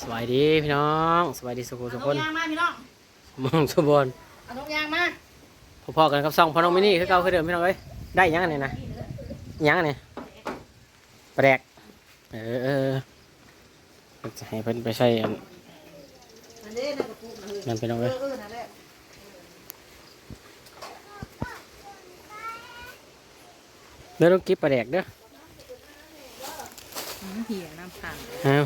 สวัสดีพี่น้องสวัสดีสุขุสุเอาคนนกยางมาพี่น้องมองสุบนเอานกยางมาพอๆกันกับซองพอน้องมินี่คือเก่าคือเดิมพี่น้องเอ้ยได้ยังอันนี้นะยังอันนี้แปลกเออเออจะให้เพิ่นไปใช้อันอันนี้นะกระปุกนะเฮ้ยนั่นพี่น้องเอเอ้อยเออนั่นแหละเดี๋ยวต้องกิบปลาแดกเด้อเหี่ยน้ำผ่านอ้าว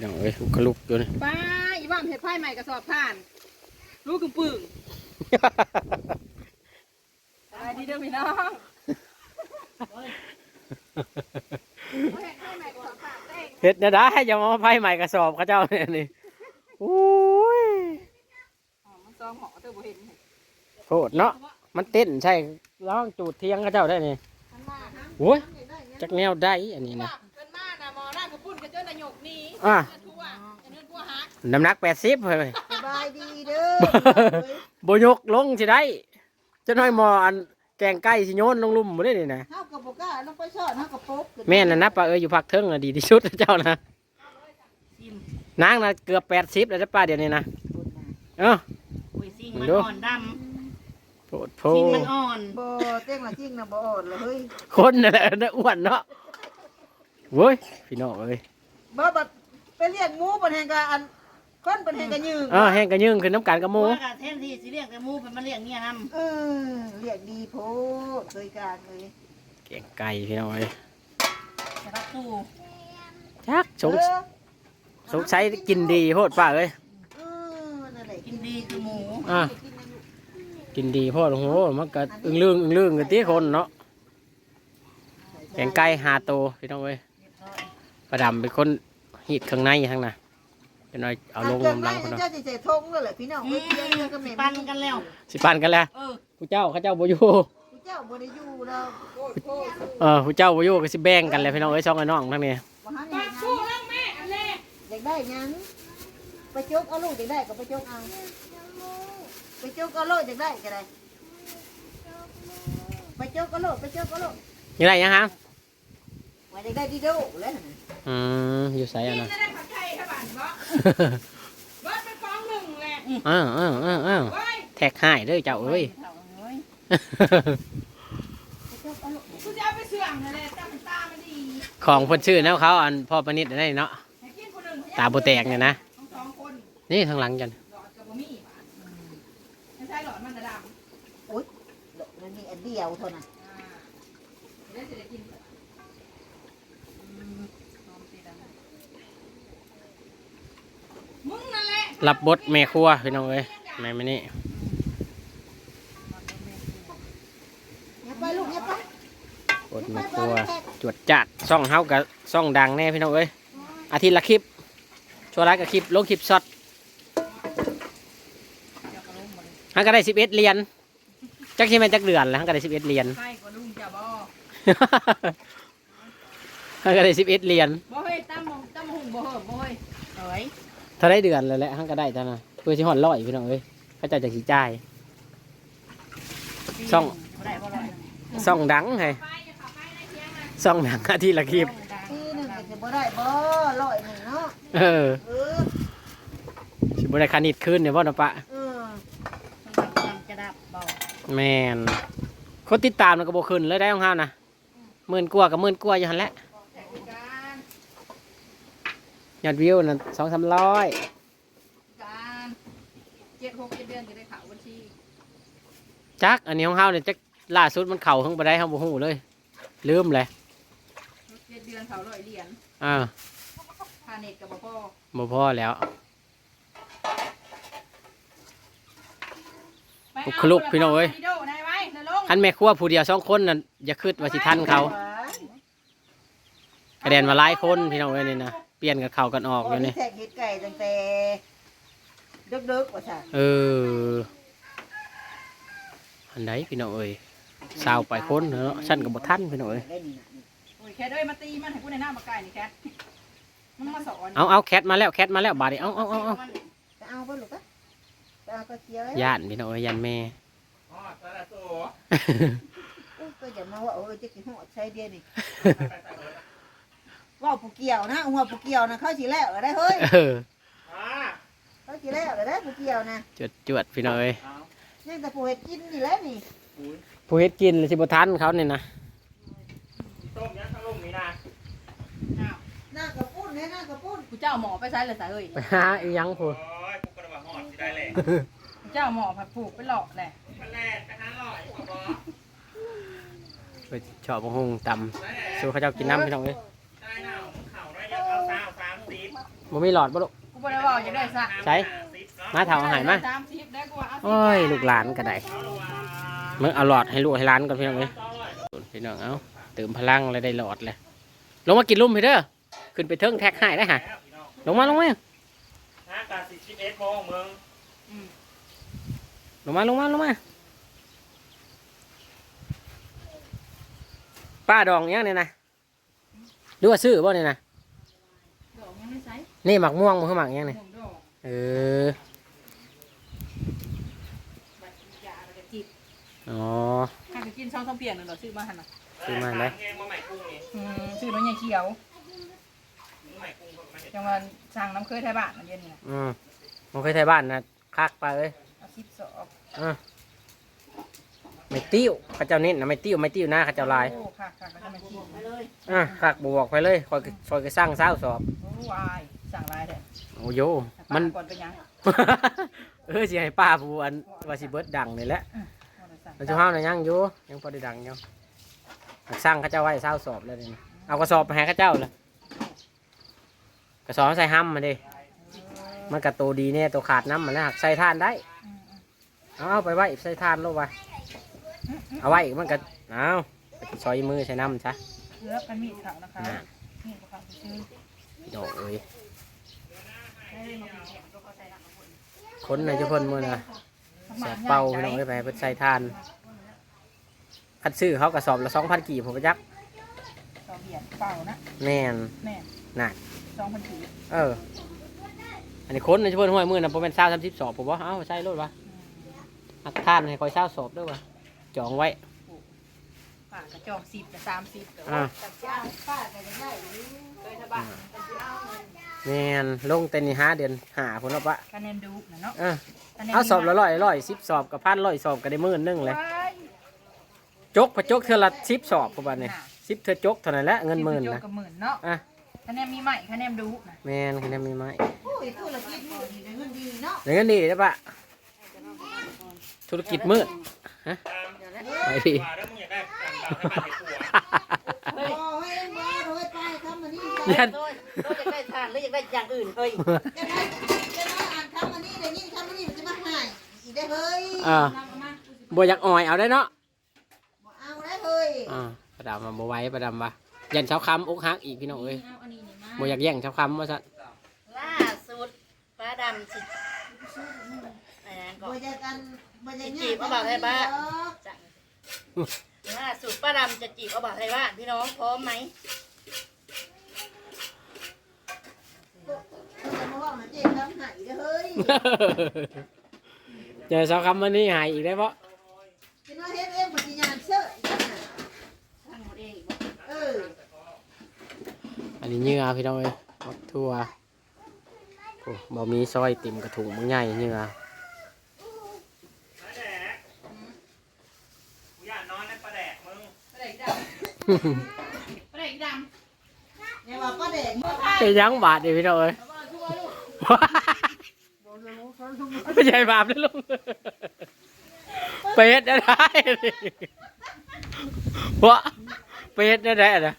พี่น้องเอ้ยกระลุกอยู่นี่ป้าอีบ้ามเห็ดไผ่ใหม่กระสอบผ่าน ลูกกึ่งปึ่งสวัสดีเด้อพี่น้องเห็ดไผ่ใหม่กระสอบผ่านเต้งเฮ็ดนะได้อย่ามาไพ่ใหม่กระสอบเขาเจ้าเนี่ยนี่โอ้ยอ๋อมันซองหมอเต้าบ่เห็นโคตรเนาะมันเต้นใช่ร้องจูดเทียงเขาเจ้าได้นี่มันมาฮะโอ้ยจักแนวได้อันนี้นะเป็นมานะ อะเนื้อทั่วเนื้อทั่วฮักน้ำหนักแปดสิบเลยสบายดีเด้อบยกลงสิได้จะน้อยหมออันแกงไก่สิโยนลงลุ่มบ่ได้นี่นะเฮากับบ่กล้าลงไปชอดเฮากับปุ๊กแม่น่ะนะป้าเอ้ยอยู่ภาคเทิงน่ะดีที่สุดเจ้านะนางน่ะเกือบแปดสิบแล้วจ้ะป้าเดี๋ยวนี้นะเอออุ้ยซิงมึมังนดูอ่อนดโพดโพำซิงมันอ่อนบ่เต้งละจริงนะบ่อ่อนเลยเฮ้ยคนน่ะแหละน่ะอ้วนเนาะเว้ยพี่น้องเอ้ยบ่บัด ไปเลี้ยงหมูบัดแห่งกะอันคนบัดแห่งกะยืงเออแห้งกระยึงขึ้นน้ำกันกับหมูว่ากะแทนที่สิเรียกแต่หมูเป็นมาเรียกเนี่ยนเออเลี้ยงดีโพดเคยการเลยแกงไก่พี่น้องเอ้ยำจะรับตู้จักสงเออสงสัยกินดีโพดป้าเอ้ยเออนั่นแหละกินดีคือหมูอะกินดีโพดโอ้โหมันก็อึ้งลึงอึ้งลึงกันตีคนเนาะแกงไก่หาโตวพี่น้องเอ้ยประดำเป็นคน หีดข้างในทั้งน่ะจะน้อยเอาลงกำลังคนเนาะเนาะเจ้าสิใส่ทงนั่นแหละพี่น้องอืเอ้ยมเลี้ยงเลี้ยงก็แม่ปันกันแล้วสิปันกันแล้วเออผู้เจ้าเขาเจ้าบ่อยู่ผู้เจ้าบ่ได้อยู่แล้วเออผู้เจ้าบ่อยู่ก็สิแบ่งกันเลยพี่น้องเอ้ยช่องไอ้น้องทั้งนี้บ่หาหยังอยากได้หยังไปจกเอาลูกอยากได้ก็ไปจกเอาไปจกเอาลูกอยากได้ก็ได้ไปจกเอาลูกไปจกเอาลูกยังไงยังฮะว่าอยากได้ดีโดแล้วนั่นน่ะอืม อยู่ไสอะนะจะได้ผัดไทยถ้าบ้านบ่เบิดเป็นฟองหนึ่งแหละเออเออเออเออเว้ยแท็กให้เด้อเจ้าเอ้ยไปจกเอาลูกกูจะเอาไปเสื่อมนั่นแหละตามันตามันดีของเพิ่นชื่อแนวเขาอันพ่อประนิดนั่นนี่เนาะให้กินคนหนึ่งตาบ่แตกเนี่ยนะทั้งสองคนนี่ทางหลังจันหลอดกับบ่มีบาดไม่ใช่หลอดมันจะดำดอกมันมีอันเดียวเท่านั้นอ่าเดี๋ยวจะได้กินมึงนั่นแหละ รับบทแม่ครัวพี่น้องเอ้ยแม่มื้อนี้อย่าไปลูกอย่าไปบทแม่ครัวจวดจัดซ่องเฮากับซ่องดังแน่พี่น้องเอ้ยอาทิตย์ละคลิปชั่วร้ายกับคลิปลงคลิปช็อตฮันก็ได้11เหรียญจักสิแม่นจักเดือนแล้วฮันก็ได้11เหรียญใครก็ลุงจะบ่ฮันก็ได้11เหรียญบ่เฮ้ยตั้มงตั้มหุงบ่เฮ้ยบ่เฮ้ยเอ้ย ถ้าได้เดือนแล้วแหละฮันก็ได้จ้ะนะเพื่อสิฮอดร้อยพี่น้องเอ้ยเขาเจะจะสิจ่าย ช่องบ่ได้บ่ได้ซ่องดังไงไปจะขับไปในเที่ยงนะซ่องดังอาทิตย์ละคลิปปีหนึงก็สิบ่ได้บ่ร้อยหนึ่งเนาะเออเออสิบ่ได้คานิดขึ้นเนี่ยบ่นะปะเออมันกำลังจะดับเบาแม่นคนติดตามมันก็บ่ขึ้นเลยได้ของเฮานะหมื่นกว่ากับหมื่นกว่าอยู่หั่นแหละแต่กูการ ยอดวิวน่ะ2-300การเจ็ดหกเจ็ดเดือนจะได้ข่าวบัญชีจักอันนี้ของเฮาเนี่ยจักล่าสุดมันเข้าเพิ่งบ่ได้เฮาบ่ฮู้เลยลืมเลยเจ็ดเดือนเขาร้อยเหรียญอ่าค่าเน็ตกับบ่พอบ่พอแล้วไปบุกลุกพี่น้องเอ้ยวิดีโได้ไว้เดี๋ยวลงคันแม่ครัวผู้เดียวสองคนน่ะอย่าคิดว่าสิทันเขากระเด็นมาหลายคนพี่น้องเอ้ยนี่นะ เปลี่ยนกับเขากันออกอยู่นี่แทกเห็ดไก่ตั้งแต่ดึกๆว่าซะเออ อันใดพี่น้องเอ้ยสาวไปคนเนาะฉันก็บ่ทันพี่น้องเอ้ยได้นี่น่ะนี่โอ้ยแค่ด้วยมาตีมันให้กูในหน้ามาไก่นี่แคทมันมาสอนเอาเอาแคทมาแล้วแคทมาแล้วบาดนี้เอาเอาเอาเอาจะเอาบ่ลูกอะจะเอาก็เจียวแล้วย่านพี่น้องเอ้ยย่านแม่อุ๊ยก็อย่ามาว่าเออจะกินหอดใช้เดียวนี่ ว่าผู้เกี่ยวนะหัวผู้เกี่ยวนะเขาสิแล้วได้เฮ้ยเออเขาสิแล้วได้ผู้เกี่ยวนะจวดจวดพี่น้องเอ้ยยังแต่ผู้เฮ็ดกินนี่แหละนี่ผู้เฮ็ดกินเลยสิบ่ทันเขานี่นะต้มยังทั้งลุมนี่นะอ้าวหน้ากระปุ้นเนี่ยหน้ากระปุ้นกูเจ้าหมอไปใช้เลยสายเอ้ยไปหาอีหยังพูโอ้ยพวกกระบะหอดสิได้เลยกูเจ้าหมอผัดผูกไปหลอกแหละมันแรกไปหาหน่อยขอบอไปชอบบ่ฮุงตำสู่เขาเจ้ากินน้ำพี่น้องเอ้ย ได้หน่าเข่าได้ยังเอาสาวสามสิ บบ่มีหลอดบ่ลูกกูบ่ได้ว่าจะได้ซะใช้มาเถาอาหารมาสามสิบได้กูว่าเอาสิโอ้ยลูกหลานก็ได้มึงเอาหลอดให้ลูกให้หลานก่อนพี่น้องเอ้ยพี่น้องเอาเติมพลังแล้วได้หลอดเลยลงมากินลุ่มพี่เด้อขึ้นไปเทิงแท็กให้ได้ฮะลงมาลงมาห้ากาสิบสิบเอ็ดโมงมึงลงมาลงมาลงมาป้าดองยังเนี่ยนะหรือว่าซื้อบ่เนี่ยนะ ดอกยังไม่ใช้ นี่หมักม่วงมันคือหมักยังเนี่ยหม่งดอกเออบัดยาแล้วก็จิบอ๋อข้าจะกินช่องท้องเปียกนึงเหรอซื้อมาหั่นน่ะซื้อมาไหมเองมาใหม่กุ้งนี่อืมซื้อน้ำยาเขียวมาใหม่กุ้งมาเห็ดจังหวัดสั่งน้ำเคยไทยบ้านอันเย็นนี่นะอืมมันเคยไทยบ้านนะคักไปเลย เอาสิบสอบอะไม่ติ้วเข้าเจ้านิ่นนะไม่ติ้วไม่ติ้วหน้าเข้าเจ้าลายโอ้ค่ะค่ะก็จะมากินไปเลยอะคักบวกไปเลยคอยคอยก็สร้างเศร้าสอบ โอ้วาย สั่งลายเถอะโอ้โยมัมัน น ก่อนไปยังเออสิให้ป้าผู้อันว่าสิเบิดดังนี่แหละเอาไปสั่งแล้วเจ้าเฮาน่ะยังอยู่ยังพอได้ดังอยู่สร้างเข้าเจ้าไว้เศร้าสอบแล้วนี่เอากระสอบไปให้เข้าเจ้าเลยกระสอบใส่ห้ำมาดิมันกระโตดีเนี่ยตัวขาดน้ำมันแล้วหักใส่ทานได้อืมอืมเอาเอาไปไว้ใส่ทานลงไปเอาไว้มันก็เอาไปซอยมือใส่น้ำซะเลือกเป็นมีดเขานะคะน่ะมีดเขาไปซื้อพี่น้องเอ้ยได้เลย คนคนในเจ้าเพ่นมือน่ะแสบเป่าพี่น้องเอ้ยไปให้เพิ่นใส่ทานคัดซื้อเขากระสอบละสองพันกี่ผมไปจักสองเหรียญเปล่านะแน่นแม่น่ะสองพันสี่เออ อันนี้คนในเจ้าเพ่นห้วยมือน่ะผมเป็นเศร้าสามสิบสอบผมว่าเอ้าใช่รถวะอักทานให้คอยเศร้าสอบด้วยวะจองไว้ป่ากระจอกสิบกับสามสิบแต่อ่าว่าจับจ้างป้าก็จะได้อยู่เคยทบ้านแน่นลงเต็นนี่ห้าเดือนหาคนละปะคะแนนดูนะเนาะเออเอาสอบละร้อยร้อยสิบสอบกับพันร้อยสอบก็ได้หมื่นหนึงเลยจกพอจกเท่าละสิบสอบประมาณนี้สิบเท่าจกเท่านั้นแหละเงินหมื่นนะนะกับหมื่นเนาะอะคะแนนมีใหม่คะแนนดูนะแมนคะแนนมีไหมโอ้ยธุรกิจมือนี่ได้เงินดีเนาะเดี๋ยวเงินดีได้ปะธุรกิจมืดฮะไปดิว่าแล้วมึงอยากได้การบ่าวให้บ้านให้ผัว โอ้ยมาโดยไปทำมันนี่ ยัน โดยโดยอยากได้ทานหรืออยากได้อย่างอื่นเฮ้ยจะได้จะได้อ่านทำมันนี่เดี๋ยวนี้ทำมันนี่มันจะมาหายอีกได้เฮ้ยอ่าบัวอยากอ่อยเอาได้เนาะบ่เอาได้เฮ้ยอ่าประดามมาบัวไหว้ประดามปะยันเช้าคำอกหักอีกพี่น้องเอ้ยบัวอยากแย่งเช้าคำว่าซะล่าสุดป้าดำสิอันนั้นก็บ่จะกันบ่จะจีบเอาบอกให้บ้าจังล่าสุดป้าดำจะจีบเอาบ่าวไทยบ้านพี่น้องพร้อมไหม จะมาว่ามัน เจ๊ทำหายได้เฮ้ยเจอเช้าคำวันนี้หายอีกได้ปะเป็นว่าเฮ็ดเองปฏิญาณเชื่ออีกนะทำหมดเองเอออันนี้เหงื่อพี่น้องเอ้ยมักทั่วบ่มีซอยติ่มกระถุงมึงใหญ่เหงื่อมาแดกกูอยากนอนในปลาแดกมึง ประเด็กดำประเด็กด เนี่ยว่าป้าเด็กบ่เป็นหยังบาทเดีพี่น้องเอ้ยไม่ใช่บาปนะลุงเป็ดได้ได้วะเป็ดได้ได้นะ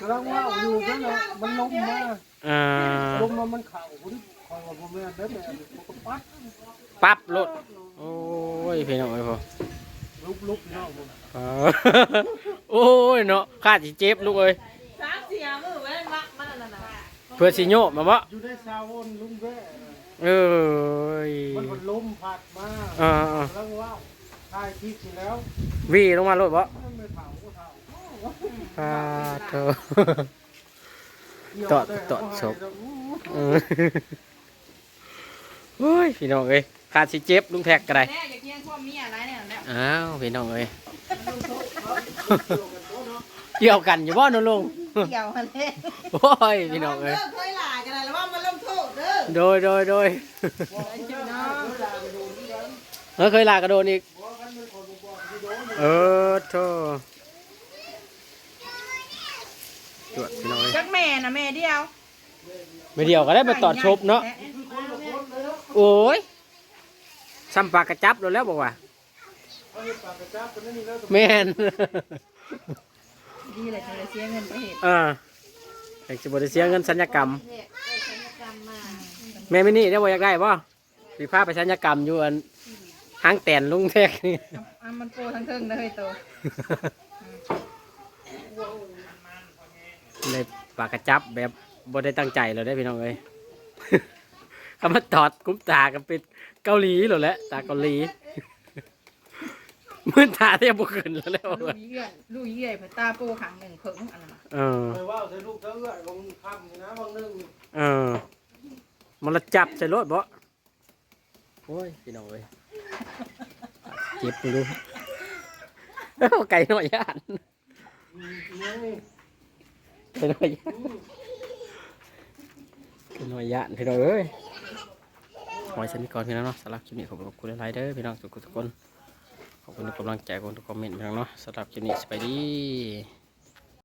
กำลังว่าอยู่นั่นน่ะมันล้มมาอ่าล้มมามันเข่าคุณคอยว่าผมแม่นเด้อแม่มันก็ปัดปั๊บรถโอ้ยพี่น้องเอ้ยพ่อลุกลุกเนาะผมอ่าโอ้ยเนาะข้าสิเจ็บลูกเอ้ยำสามสี่มือไว้มักมันนั่นน่ะ เพื่อสิโยมมาบ่อยู่ได้ซาวนลุงแว่เอ้ยมันมันล้มพัดมาอ่ากำลังว่าทายคลิปอยู่แล้ววีลงมารถบ่มันไม่เผาก็เผาอ่าเธอตอดตอดศพเออโอ้ยพี่น้องเอ้ยขาดสิเจ็บลุงแท็กก็ได้แน่อย่าเคียงพ่อเมียอะไรเนี่ยแล้วอ้าวพี่น้องเอ้ยเกี่ยวกันอยู่บ่หนูลุง เกี่ยวมาเลยโอ้ยพี่น้องเลยเลิกเคยหลายกันแล้วว่ามาลงโทษเด้อโดยโดยโดยเออเคยลากระโดดอีก เออโธ่ตรวจพี่น้องเลยจักแม่นะแม่เดียวไม่เดียวก็ได้ไปตอดชบเนาะโอ้ยซ้ำปากกระจับโดนแล้วบอกว่าเอาเห็ดปากกระจับกันนั่นนี่แล้วแม่น ดีเลยจะเสียเงินไปเห็ดอ่าแต่จะบริเสียเงินสัญญกรรมเนี่ยได้สัญญกรรมมาแม่ไม่นี่ได้บ่อยากได้ป่ะสีผ้าไปสัญญกรรมอยู่อันห้างแตนลุงแท็กนี่ อะมันโปรทั้งเทิงเลยโตเลยปากกระจับแบบบ่ได้ตั้งใจเลยได้อพี่น้องเอ้ย คำว่าตอดกุ้มตากันเป็นเกาหลีหรอแหละตาเกาหลี มือตาเทียบบุขึ้นแล้วแล้วลูกเยี่ยลูกเยี่ยเพื่อตาโปรขังหนึ่งเพิ่งอันนั้นน่ะเออไปว่าใส่ลูกเธอเอื้อยบางคำนี่นะบางนึงเออ มันละจับใส่รถบ่โอ้ยพี่น้องเอ้ยเจ็บดูเอ้าไก่หน่อยย่านยังนี่ไก่หน่อยย่านไก่หน่อยย่านพี่น้องเอ้ยขอให้ฉันนี่ก่อนพี่น้องเนาะสำหรับคลิปนี้ขอบคุณหลายๆเด้อพี่น้องทุกคนทุกคน ขอบคุณทุกกำลังใจขอบคุณทุกคอมเมนต์พี่น้องเนาะสำหรับคลิปนี้สบายดี